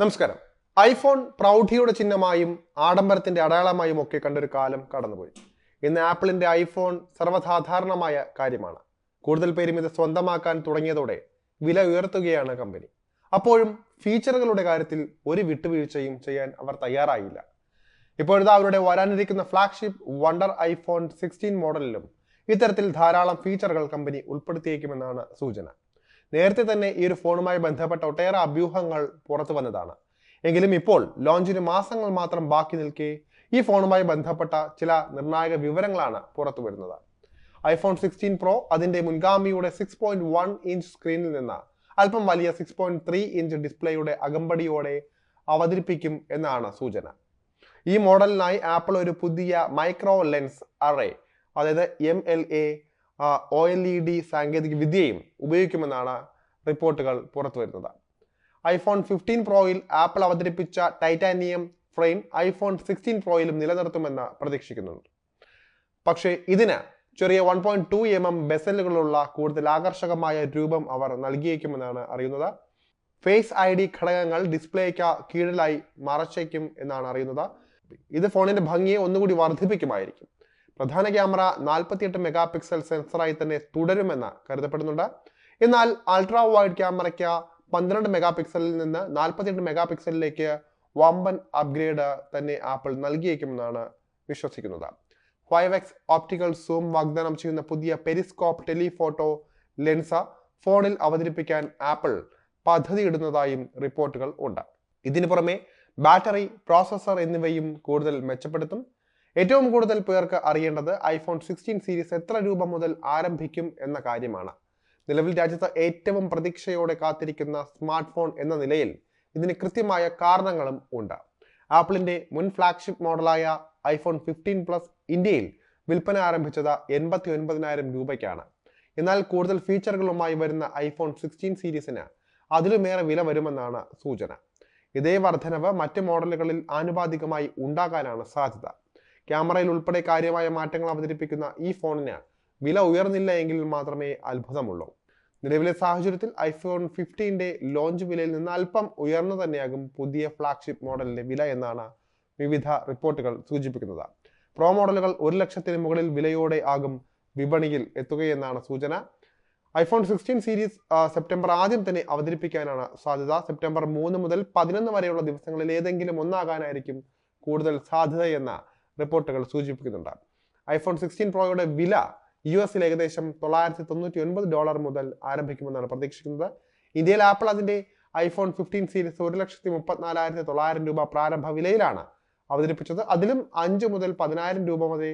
നമസ്കാരം. ഐഫോൺ പ്രൗഢിയുടെ ചിഹ്നമായും ആഡംബരത്തിന്റെ അടയാളമായും ഒക്കെ കണ്ടൊരു കാലം കടന്നുപോയി. ഇന്ന് ആപ്പിളിന്റെ ഐഫോൺ സർവസാധാരണമായ കാര്യമാണ്. കൂടുതൽ പേരും ഇത് സ്വന്തമാക്കാൻ തുടങ്ങിയതോടെ വില ഉയർത്തുകയാണ് കമ്പനി. അപ്പോഴും ഫീച്ചറുകളുടെ കാര്യത്തിൽ ഒരു വിട്ടുവീഴ്ചയും ചെയ്യാൻ അവർ തയ്യാറായില്ല. ഇപ്പോഴത്തെ അവരുടെ വരാനിരിക്കുന്ന ഫ്ലാഗ്ഷിപ്പ് വണ്ടർ ഐഫോൺ സിക്സ്റ്റീൻ മോഡലിലും ഇത്തരത്തിൽ ധാരാളം ഫീച്ചറുകൾ കമ്പനി ഉൾപ്പെടുത്തിയേക്കുമെന്നാണ് സൂചന. നേരത്തെ തന്നെ ഈ ഒരു ഫോണുമായി ബന്ധപ്പെട്ട ഒട്ടേറെ അഭ്യൂഹങ്ങൾ പുറത്തു വന്നതാണ്. എങ്കിലും ഇപ്പോൾ ലോഞ്ചിന് മാസങ്ങൾ മാത്രം ബാക്കി നിൽക്കെ ഈ ഫോണുമായി ബന്ധപ്പെട്ട ചില നിർണായക വിവരങ്ങളാണ് പുറത്തു വരുന്നത്. ഐഫോൺ സിക്സ്റ്റീൻ പ്രോ അതിന്റെ മുൻഗാമിയുടെ സിക്സ് പോയിന്റ് വൺ ഇഞ്ച് സ്ക്രീനിൽ നിന്ന് അല്പം വലിയ സിക്സ് പോയിന്റ് ത്രീ ഇഞ്ച് ഡിസ്പ്ലേയുടെ അകമ്പടിയോടെ അവതരിപ്പിക്കും എന്നാണ് സൂചന. ഈ മോഡലിനായി ആപ്പിൾ ഒരു പുതിയ മൈക്രോ ലെൻസ് അറേ അതായത് M L A O L E D സാങ്കേതിക വിദ്യയും ഉപയോഗിക്കുമെന്നാണ് റിപ്പോർട്ടുകൾ പുറത്തുവരുന്നത്. ഐഫോൺ ഫിഫ്റ്റീൻ പ്രോയിൽ ആപ്പിൾ അവതരിപ്പിച്ച ടൈറ്റാനിയം ഫ്രെയിം ഐഫോൺ സിക്സ്റ്റീൻ പ്രോയിലും നിലനിർത്തുമെന്ന് പ്രതീക്ഷിക്കുന്നുണ്ട്. പക്ഷേ ഇതിന് ചെറിയ one point two M M ബെസലുകളുള്ള കൂടുതൽ ആകർഷകമായ രൂപം അവർ നൽകിയേക്കുമെന്നാണ് അറിയുന്നത്. ഫേസ് ഐ ഡി ഘടകങ്ങൾ ഡിസ്പ്ലേക്ക് കീഴിലായി മറച്ചേക്കും എന്നാണ് അറിയുന്നത്. ഇത് ഫോണിന്റെ ഭംഗിയെ ഒന്നുകൂടി വർദ്ധിപ്പിക്കുമായിരിക്കും. പ്രധാന ക്യാമറ നാൽപ്പത്തിയെട്ട് മെഗാ പിക്സൽ സെൻസറായി തന്നെ തുടരുമെന്ന് കരുതപ്പെടുന്നുണ്ട്. എന്നാൽ അൾട്രാ വൈഡ് ക്യാമറയ്ക്ക് പന്ത്രണ്ട് മെഗാ പിക്സലിൽ നിന്ന് നാൽപ്പത്തിയെട്ട് മെഗാ പിക്സലിലേക്ക് വമ്പൻ അപ്ഗ്രേഡ് തന്നെ ആപ്പിൾ നൽകിയേക്കുമെന്നാണ് വിശ്വസിക്കുന്നത്. ഫൈവ് എക്സ് ഓപ്റ്റിക്കൽ സൂം വാഗ്ദാനം ചെയ്യുന്ന പുതിയ പെരിസ്കോപ്പ് ടെലിഫോട്ടോ ലെൻസ ഫോണിൽ അവതരിപ്പിക്കാൻ ആപ്പിൾ പദ്ധതിയിടുന്നതായും റിപ്പോർട്ടുകൾ ഉണ്ട്. ഇതിനു പുറമെ ബാറ്ററി പ്രോസസർ എന്നിവയും കൂടുതൽ മെച്ചപ്പെടുത്തും. ഏറ്റവും കൂടുതൽ പേർക്ക് അറിയേണ്ടത് ഐഫോൺ സിക്സ്റ്റീൻ സീരീസ് എത്ര രൂപ മുതൽ ആരംഭിക്കും എന്ന കാര്യമാണ്. നിലവിൽ രാജ്യത്ത് ഏറ്റവും പ്രതീക്ഷയോടെ കാത്തിരിക്കുന്ന സ്മാർട്ട് ഫോൺ എന്ന നിലയിൽ ഇതിന് കൃത്യമായ കാരണങ്ങളും ഉണ്ട്. ആപ്പിളിന്റെ മുൻ ഫ്ലാഗ്ഷിപ്പ് മോഡലായ ഐഫോൺ ഫിഫ്റ്റീൻ പ്ലസ് ഇന്ത്യയിൽ വിൽപ്പന ആരംഭിച്ചത് എൺപത്തി ഒൻപതിനായിരം രൂപയ്ക്കാണ്. എന്നാൽ കൂടുതൽ ഫീച്ചറുകളുമായി വരുന്ന ഐഫോൺ സിക്സ്റ്റീൻ സീരീസിന് അതിലുമേറെ വില വരുമെന്നാണ് സൂചന. ഇതേ വർധനവ് മറ്റ് മോഡലുകളിൽ ആനുപാതികമായി ഉണ്ടാകാനാണ് സാധ്യത. ക്യാമറയിൽ ഉൾപ്പെടെ കാര്യമായ മാറ്റങ്ങൾ അവതരിപ്പിക്കുന്ന ഈ ഫോണിന് വില ഉയർന്നില്ല എങ്കിൽ മാത്രമേ അത്ഭുതമുള്ളൂ. നിലവിലെ സാഹചര്യത്തിൽ ഐഫോൺ ഫിഫ്റ്റീന്റെ ലോഞ്ച് വിലയിൽ നിന്ന് അല്പം ഉയർന്നു തന്നെയാകും പുതിയ ഫ്ലാഗ്ഷിപ്പ് മോഡലിന്റെ വില എന്നാണ് വിവിധ റിപ്പോർട്ടുകൾ സൂചിപ്പിക്കുന്നത്. പ്രോ മോഡലുകൾ ഒരു ലക്ഷത്തിന് മുകളിൽ വിലയോടെ ആകും വിപണിയിൽ എത്തുകയെന്നാണ് സൂചന. ഐഫോൺ സിക്സ്റ്റീൻ സീരീസ് സെപ്റ്റംബർ ആദ്യം തന്നെ അവതരിപ്പിക്കാനാണ് സാധ്യത. സെപ്റ്റംബർ മൂന്ന് മുതൽ പതിനൊന്ന് വരെയുള്ള ദിവസങ്ങളിൽ ഏതെങ്കിലും ഒന്നാകാനായിരിക്കും കൂടുതൽ സാധ്യതയെന്ന റിപ്പോർട്ടുകൾ സൂചിപ്പിക്കുന്നുണ്ട്. ഐഫോൺ സിക്സ്റ്റീൻ പ്രോയുടെ വില യു എസിൽ ഏകദേശം തൊള്ളായിരത്തി തൊണ്ണൂറ്റി ഒൻപത് ഡോളർ മുതൽ ആരംഭിക്കുമെന്നാണ് പ്രതീക്ഷിക്കുന്നത്. ഇന്ത്യയിൽ ആപ്പിൾ അതിന്റെ ഐഫോൺ ഫിഫ്റ്റീൻ സീരീസ് ഒരു ലക്ഷത്തി മുപ്പത്തിനാലായിരത്തി തൊള്ളായിരം രൂപ പ്രാരംഭ വിലയിലാണ് അവതരിപ്പിച്ചത്. അതിലും അഞ്ച് മുതൽ പതിനായിരം രൂപ വരെ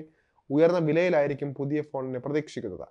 ഉയർന്ന വിലയിലായിരിക്കും പുതിയ ഫോണിനെ പ്രതീക്ഷിക്കുന്നത്.